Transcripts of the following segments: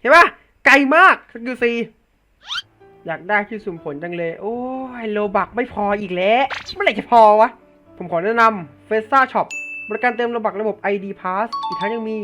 เห็นปะไกลมากสกิลซีอยากได้ที่สุ่มผลจังเลย โอ้ยโลบักไม่พออีกแล้วเมื่อไหร่จะพอวะ ผมขอแนะนำเฟซ่าช็อปบริการเติมโลบักระบบ ID Pass อีกทั้งยังมี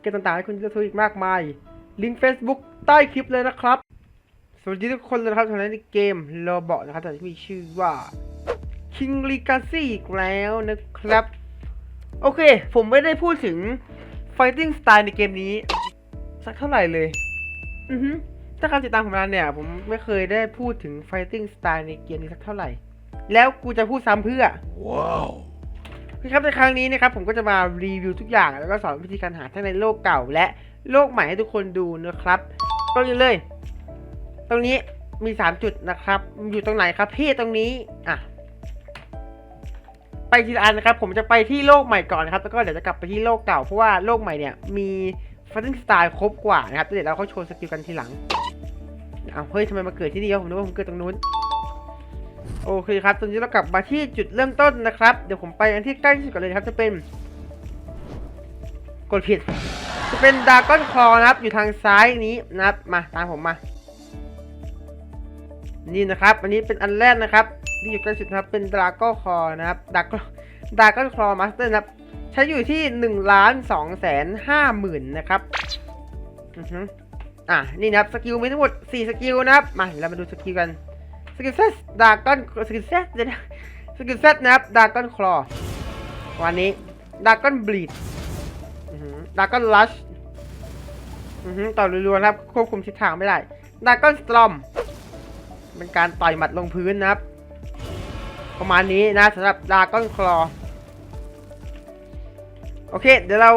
เกมต่างๆ ให้คุณเลือกซื้ออีกมากมาย ลิงก์ Facebook ใต้คลิปเลยนะครับ สวัสดีทุกคนเลยนะครับทางในเกมโลบอกนะครับแต่ที่มีชื่อว่า King Legacy อีกแล้วนะครับ โอเค ผมไม่ได้พูดถึง Fighting Style ในเกมนี้ สักเท่าไหร่เลย อือฮึถ้าใครติดตามผมมานานเนี่ย ผมไม่เคยได้พูดถึง Fighting Style ในเกมนี้สักเท่าไหร่ แล้วกูจะพูดซ้ำเพื่อ ว้าวครับในครั้งนี้นะครับผมก็จะมารีวิวทุกอย่าง แล้วก็สอนวิธีการหาทั้งในโลกเก่าและโลกใหม่ให้ทุกคนดูนะครับก็เลย ตรงนี้มี 3 จุดนะครับ อยู่ตรงไหนครับพี่ตรงนี้อะไปทีละอันนะครับ ผมจะไปที่โลกใหม่ก่อนนะครับ แล้วก็เดี๋ยวจะกลับไปที่โลกเก่าเพราะว่าโลกใหม่เนี่ยมี ฟัตติ้งสไตล์ครบกว่านะครับเดี๋ยวเราเขาโชว์สกิลกันทีหลังเอาเฮ้ยทำไมมาเกิดที่นี่วะผมนึกว่าผมเกิดตรงนู้น โอเคครับ ตอนนี้เรากลับมาที่จุดเริ่มต้นนะครับ เดี๋ยวผมไปอันที่ใกล้ที่สุดก่อนเลยครับ จะเป็น กดผิด จะเป็นดากอนคอนะครับ อยู่ทางซ้ายนี้นะครับ มาตามผมมา นี่นะครับ อันนี้เป็นอันแรกนะครับ ที่อยู่ใกล้สุดครับ เป็นดราก้อนคอนะครับ ดากดากอนคอมาสเตอร์นะครับ ใช้อยู่ที่หนึ่งล้านสองแสนห้าหมื่นนะครับอือฮึอะนี่นะครับสกิลมีทั้งหมดสี่สกิลนะครับ มาเดี๋ยวเรามาดูสกิลกันสกิลเซตดากอนสกิลเซตเดี๋ยวนะสกิลเซตนะครับดากอนคลอวันนี้ดากอนบลีดดากอนลัชต่อรัวๆนะครับ ควบคุมทิศทางไม่ได้ดากอนสตรอมเป็นการต่อยหมัดลงพื้นนะครับ ประมาณนี้นะสำหรับดากอนคลอ โอเค เดี๋ยวเรา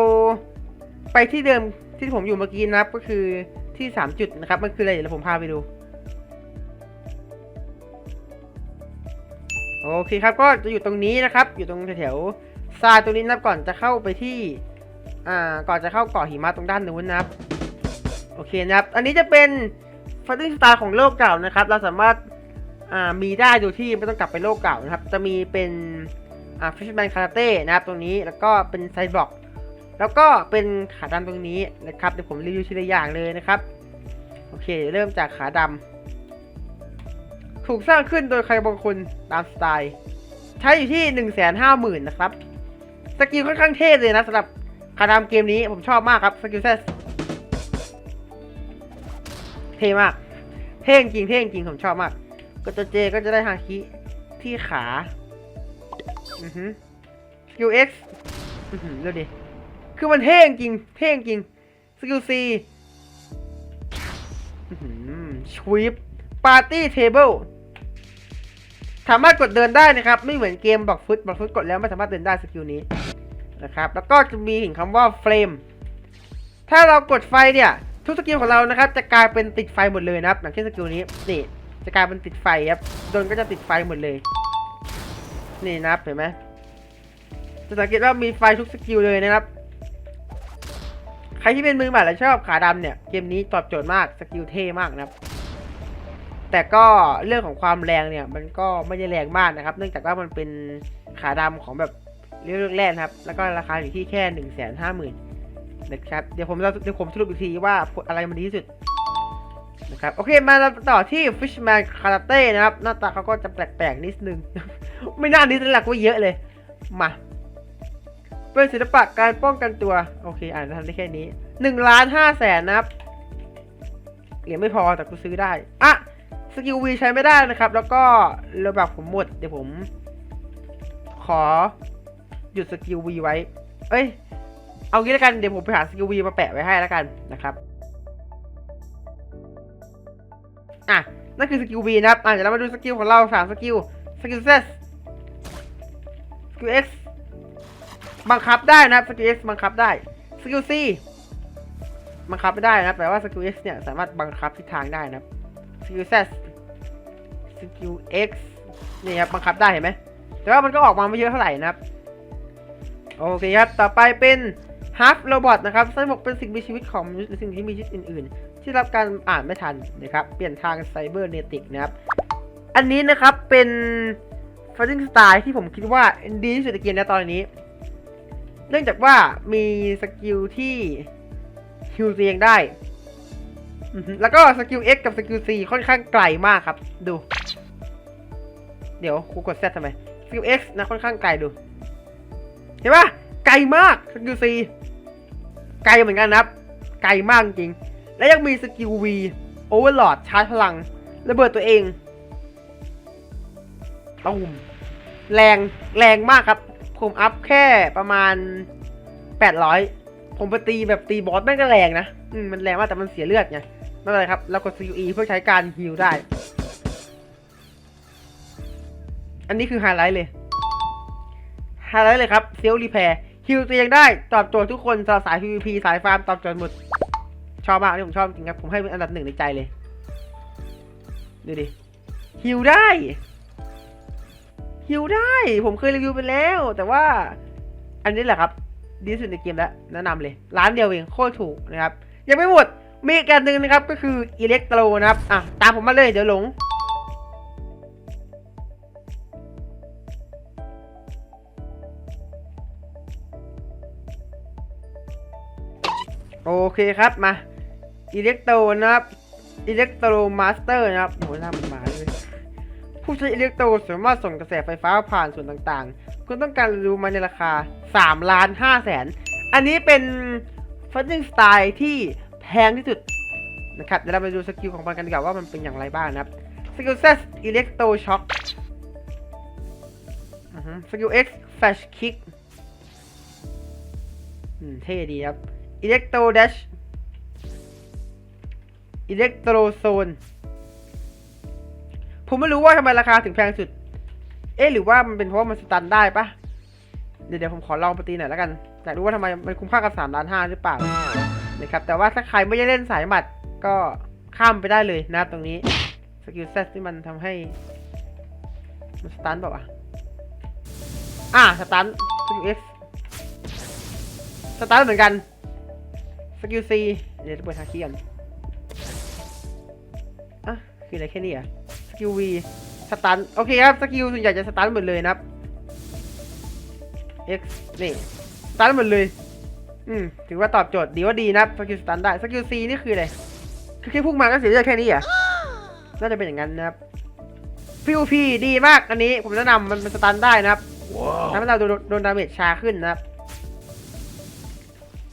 ไปที่เดิมที่ผมอยู่เมื่อกี้นะครับ ก็คือที่ 3 จุดนะครับ มันคืออะไรเดี๋ยวผมพาไปดู โอเคครับก็จะอยู่ตรงนี้นะครับ อยู่ตรงแถวๆทรายตรงนี้นะครับก่อนจะเข้าไปที่อ่าก่อนจะเข้าเกาะหิมะตรงด้านนู้นนะครับ โอเคนะครับ อันนี้จะเป็นฟัตติ้งสตาร์ของโลกเก่านะครับ เราสามารถอ่ามีได้โดยที่ไม่ต้องกลับไปโลกเก่านะครับ จะมีเป็น อ่าฟิชแมนคาราเต้นะครับตรงนี้แล้วก็เป็นไซบล็อกแล้วก็เป็นขาดำตรงนี้นะครับเดี๋ยวผมรีวิวทีละอย่างเลยนะครับโอเคเริ่มจากขาดำถูกสร้างขึ้นโดยใครบางคนตามสไตล์ ใช้อยู่ที่หนึ่งแสนห้าหมื่นนะครับสกิลค่อนข้างเท่เลยนะสำหรับคาดาเกมนี้ผมชอบมากครับสกิลเซสเท่มาก เท่จริงเท่จริงผมชอบมาก ก็จะเจก็จะได้ฮาคิที่ขา อือฮึ QX อือหือดูดิคือมันเท่งจริง เท่งจริง สกิลซีชวีปปาร์ตี้เทเบิลสามารถกดเดินได้นะครับ ไม่เหมือนเกมบอกฟุตบอกฟุตกดแล้วไม่สามารถเดินได้สกิลนี้นะครับ แล้วก็จะมีเห็นคำว่าเฟรม ถ้าเรากดไฟเนี่ย ทุกสกิลของเรานะครับ จะกลายเป็นติดไฟหมดเลยนะครับอย่างเช่นสกิลนี้นี่จะกลายเป็นติดไฟครับโดนก็จะติดไฟหมดเลย นี่นะครับเห็นไหมจะสังเกตว่ามีไฟทุกสกิลเลยนะครับ ใครที่เป็นมือใหม่และชอบขาดำเนี่ย เกมนี้ตอบโจทย์มากสกิลเท่มากนะครับ แต่ก็เรื่องของความแรงเนี่ย มันก็ไม่ได้แรงมากนะครับ เนื่องจากว่ามันเป็นขาดำของแบบเรื่องแรกครับ แล้วก็ราคาอยู่ที่แค่หนึ่งแสนห้าหมื่นนะครับ เดี๋ยวผมจะเดี๋ยวผมสรุปอีกทีว่าอะไรมันดีที่สุดนะครับ โอเค มาต่อที่ Fishman Karate นะครับ หน้าตาเขาก็จะแปลกๆนิดนึง ไม่น่านิดหลักว่าเยอะเลย มา เป็นศิลปะการป้องกันตัว โอเค อ่านทันได้แค่นี้หนึ่งล้านห้าแสนนะครับ เหรียญไม่พอแต่กูซื้อได้ อะ สกิลวีใช้ไม่ได้นะครับ แล้วก็ระแบบผมหมด เดี๋ยวผม ขอ หยุดสกิลวีไว้ เอ้ย เอางี้แล้วกัน เดี๋ยวผมไปหาสกิลวีมาแปะไว้ให้แล้วกันนะครับอะนั่นคือสกิลวีนะครับอะเดี๋ยวเรามาดูสกิลของเราสามสกิล สกิลเซส กิลเอ็กซ์บังคับได้นะสกิลเอ็กซ์บังคับได้สกิลซีบังคับไม่ได้นะแต่ว่าสกิลเอ็กซ์เนี่ยสามารถบังคับทิศทางได้นะครับสกิล Z สกิล X นี่ครับบังคับได้เห็นไหมแต่ว่ามันก็ออกมาไม่เยอะเท่าไหร่นะครับ โอเคครับ ต่อไปเป็น Half Robot นะครับซึ่งบอกเป็นสิ่งมีชีวิตของมนุษย์หรือสิ่งที่มีชีวิตอื่น ๆ ที่รับการอ่านไม่ทันนะครับ เปลี่ยนทางไซเบอร์เนติกนะครับ อันนี้นะครับเป็น Fighting Style ที่ผมคิดว่าดีที่สุดในเกมนะตอนนี้ เนื่องจากว่ามีสกิลที่ฮิวตัวเองได้ แล้วก็สกิล X กับสกิล C ค่อนข้างไกลมากครับ ดู เดี๋ยวครูกด Z ทำไม สกิล X นะค่อนข้างไกลดู เห็นปะไกลมากสกิล C ไกลเหมือนกันนะครับ ไกลมากจริง และยังมีสกิล V Overlord ชาร์จพลัง ระเบิดตัวเอง ตูมแรงแรงมากครับ ผมอัพแค่ประมาณ 800 ผมไปตีแบบตีบอสแม่งก็แรงนะอืมมันแรงมากแต่มันเสียเลือดไงไม่เป็นไรครับแล้วกด CUE เพื่อใช้การฮิลได้ อันนี้คือไฮไลท์เลยไฮไลท์เลยครับเซลล์รีแพร์ฮิลตัวเองได้ตอบโจทย์ทุกคนสสาย PVP สายฟาร์มตอบโจทย์หมด ชอบมากนี่ผมชอบจริงครับ ผมให้เป็นอันดับหนึ่งในใจเลย ดูดิฮิลได้ ฮิลได้ ผมเคยรีวิวไปแล้ว แต่ว่าอันนี้แหละครับ ดีสุดในเกมแล้ว แนะนำเลย ร้านเดียวเองโคตรถูกนะครับ ยังไม่หมด มีอีกอันหนึ่งนะครับ ก็คืออิเล็กโตรนะครับ อะ ตามผมมาเลย เดี๋ยวหลงโอเคครับมาอิเล็กโตรนะครับอิเล็กโตรมาสเตอร์นะครับโหหน้ามันมาเลย ผู้ใช้อิเล็กโตรสามารถส่งกระแสไฟฟ้าผ่านส่วนต่างๆ คุณต้องการรู้มาในราคา3ล้าน5แสน อันนี้เป็นฟันดิ้งสไตล์ที่แพงที่สุดนะครับ เดี๋ยวเราไปดูสกิลของมันกันดีกว่าว่ามันเป็นอย่างไรบ้างนะครับ สกิล Z อิเล็กโตรช็อคสกิล X Flash Kick อืมเท่ดีครับอิเล็กโตรเดชอิเล็กโตรโซน ผมไม่รู้ว่าทำไมราคาถึงแพงสุด เอ๊ะหรือว่ามันเป็นเพราะว่ามันสตันได้ปะเดี๋ยวเดี๋ยวผมขอลองปตีหน่อยแล้วกัน อยากรู้ว่าทำไมมันคุ้มค่ากับสามล้านห้าหรือเปล่านะครับ แต่ว่าถ้าใครไม่ได้เล่นสายหมัดก็ข้ามไปได้เลยนะตรงนี้ สกิลเซตที่มันทำให้ มันสตันเปล่าวะอ่าสตันสกิลเอ็กสตันเหมือนกัน สกิลซีเดี๋ยวจะเปิดฮาคีกันอะคืออะไรแค่นี้อะ กิลวีสตันโอเคครับสกิลส่วนใหญ่จะสตันหมดเลยนะครับ X นี่สตันหมดเลย อืมถือว่าตอบโจทย์ดีว่าดีนะครับสกิลสตันได้สกิลซีนี่คืออะไรคือแค่พุ่งมาก็เสียเลือดแค่นี้อะน่าจะเป็นอย่างนั้นนะครับ PVP ดีมากอันนี้ผมแนะนำมันเป็นสตันได้นะครับทำให้เราโดนโดนดาเมจช้าขึ้นนะครับ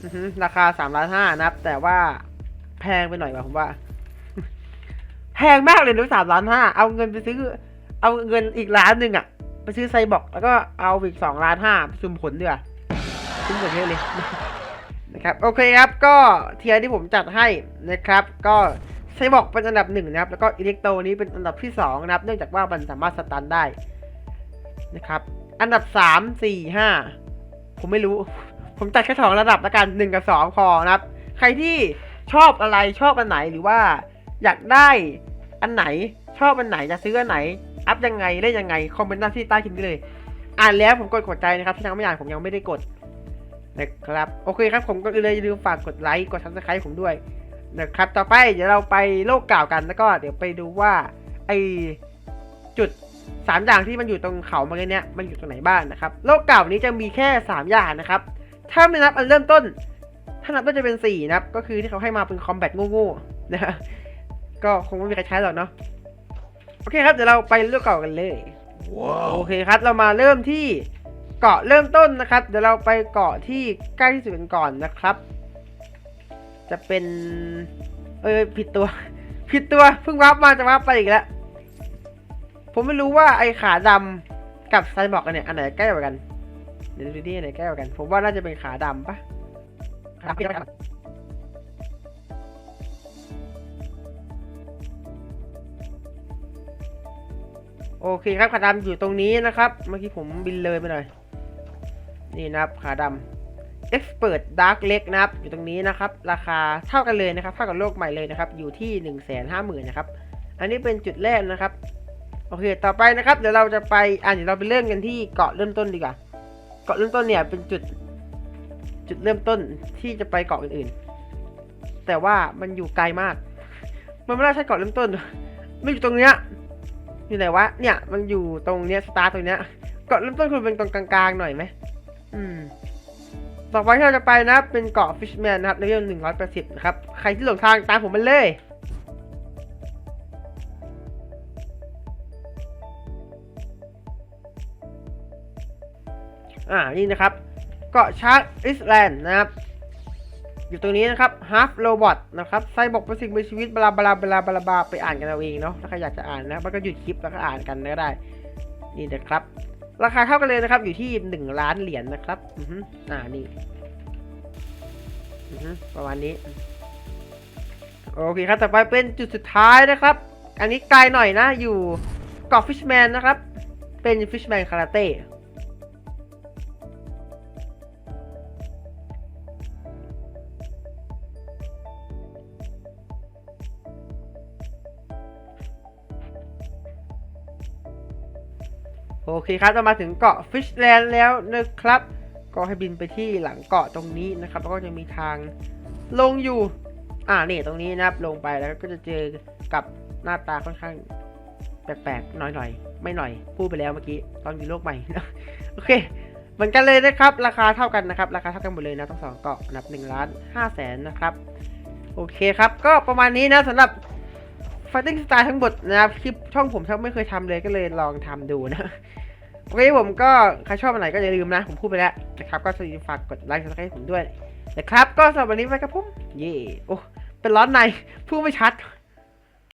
อือฮึราคาสามล้านห้านะครับ แต่ว่าแพงไปหน่อยว่ะผมว่า แพงมากเลยด้วยสามล้านห้าเอาเงินไปซื้อ เอาเงินอีกล้านหนึ่งอะไปซื้อไซบอกแล้วก็เอาอีกสองล้านห้าไปซุ่มผลดีกว่าซุ่มผลเยอะเลยนะครับโอเคครับก็เทียร์ที่ผมจัดให้นะครับ ก็ไซบอกเป็นอันดับหนึ่งนะครับ แล้วก็อิเล็กโตนี้เป็นอันดับที่สองนะครับ เนื่องจากว่ามันสามารถสตันได้นะครับ อันดับสามสี่ห้าผมไม่รู้ ผมจัดแค่สองระดับละกันหนึ่งกับสองพอนะครับ ใครที่ชอบอะไรชอบอันไหนหรือว่าอยากได้ อันไหน ชอบอันไหนจะซื้ออันไหน อัพยังไงเล่นยังไง คอมเมนต์หน้าที่ใต้คลิปนี้เลย อ่านแล้วผมกดกดใจนะครับที่ทางไม่อ่านผมยังไม่ได้กดนะครับโอเคครับผมก็เลยอย่าลืมฝากกดไลค์กดซับสไครต์ผมด้วยนะครับต่อไปเดี๋ยวเราไปโลกเก่ากันแล้วก็เดี๋ยวไปดูว่าไอจุดสามอย่างที่มันอยู่ตรงเขาเมื่อกี้เนี้ยมันอยู่ตรงไหนบ้างนะครับ โลกเก่านี้จะมีแค่สามอย่างนะครับ ถ้าไม่นับอันเริ่มต้น ถ้านับก็จะเป็นสี่นะครับ ก็คือที่เขาให้มาเป็นคอมแบทโง่ๆนะฮะ ก็คงไม่มีใครใช้หรอกเนาะโอเคครับเดี๋ยวเราไปเรื่องเก่ากันเลยโอเคครับ เรามาเริ่มที่เกาะเริ่มต้นนะครับ เดี๋ยวเราไปเกาะที่ใกล้ที่สุดกันก่อนนะครับ จะเป็นเออผิดตัว ผิดตัวเพิ่งวับมาจะวับไปอีกแล้วผมไม่รู้ว่าไอ้ขาดำกับไซบอร์กกันเนี่ยอันไหนใกล้กว่ากันเดี๋ยวดูที่อันไหนใกล้กว่ากัน ผมว่าน่าจะเป็นขาดำปะขาดำ โอเคครับขาดำอยู่ตรงนี้นะครับ เมื่อกี้ผมบินเลยไปหน่อย นี่นะครับขาดำ Expert Dark Leg นะครับ อยู่ตรงนี้นะครับ ราคาเท่ากันเลยนะครับเท่ากับโลกใหม่เลยนะครับ อยู่ที่1นึ่งแสนห้าหมื่นนะครับ อันนี้เป็นจุดแรกนะครับ โอเค ต่อไปนะครับ เดี๋ยวเราจะไป อ่าเดี๋ยวเราไปเริ่มกันที่เกาะเริ่มต้นดีกว่า เกาะเริ่มต้นเนี่ยเป็นจุด จุดเริ่มต้นที่จะไปเกาะอื่นๆ แต่ว่ามันอยู่ไกลมาก มันไม่ได้ใช่เกาะเริ่มต้น ไม่อยู่ตรงเนี้ย อยู่ไหนวะ เนี่ย มันอยู่ตรงเนี้ยสตาร์ตรงเนี้ยเกาะเริ่มต้นคุณเป็นตรงกลางๆหน่อยไหม อืม ต่อไปที่เราจะไปนะ เป็นเกาะฟิชแมนนะครับเลเวลหนึ่งร้อยแปดสิบครับ ใครที่หลงทางตามผมมาเลยอ่า นี่นะครับ เกาะชาร์กอิสแลนด์นะครับ อยู่ตรงนี้นะครับฮาร์ฟโรบอทนะครับไซบอกเป็นสิ่งมีชีวิตบลาบลาบลาบลาบลาไปอ่านกันเอาเองเนาะถ้าใครอยากจะอ่านนะมันก็หยุดคลิปแล้วก็อ่านกันก็ได้ นี่นะครับ ราคาเท่ากันเลยนะครับอยู่ที่หนึ่งล้านเหรียญนะครับอือฮึอ่านี่อือฮึประมาณนี้ โอเคครับต่อไปเป็นจุดสุดท้ายนะครับ อันนี้ไกลหน่อยนะอยู่เกาะฟิชแมนนะครับ เป็นฟิชแมนคาราเต้ โอเคครับเรามาถึงเกาะฟิชแลนด์แล้วนะครับ ก็ให้บินไปที่หลังเกาะตรงนี้นะครับ แล้วก็จะมีทางลงอยู่ อ่านี่ตรงนี้นะครับลงไปแล้วก็จะเจอกับหน้าตาค่อนข้างแปลกๆหน่อยๆไม่หน่อยพูดไปแล้วเมื่อกี้ตอนอยู่โลกใหม่โอเค เหมือนกันเลยนะครับ ราคาเท่ากันนะครับ ราคาเท่ากันหมดเลยนะทั้งสองเกาะนับหนึ่งล้านห้าแสนนะครับ โอเคครับ ก็ประมาณนี้นะสำหรับ ฟันติ้งสไตล์ทั้งหมดนะครับคลิปช่องผมทั้งไม่เคยทำเลยก็เลยลองทำดูนะโอเคผมก็ใครชอบอะไรก็อย่าลืมนะ ผมพูดไปแล้วนะครับ ก็ฝากกดไลค์กดซับสไครต์ให้ผมด้วยนะครับ ก็สำหรับวันนี้ไปครับผม เย่โอ้ เป็นร้อนในพูดไม่ชัด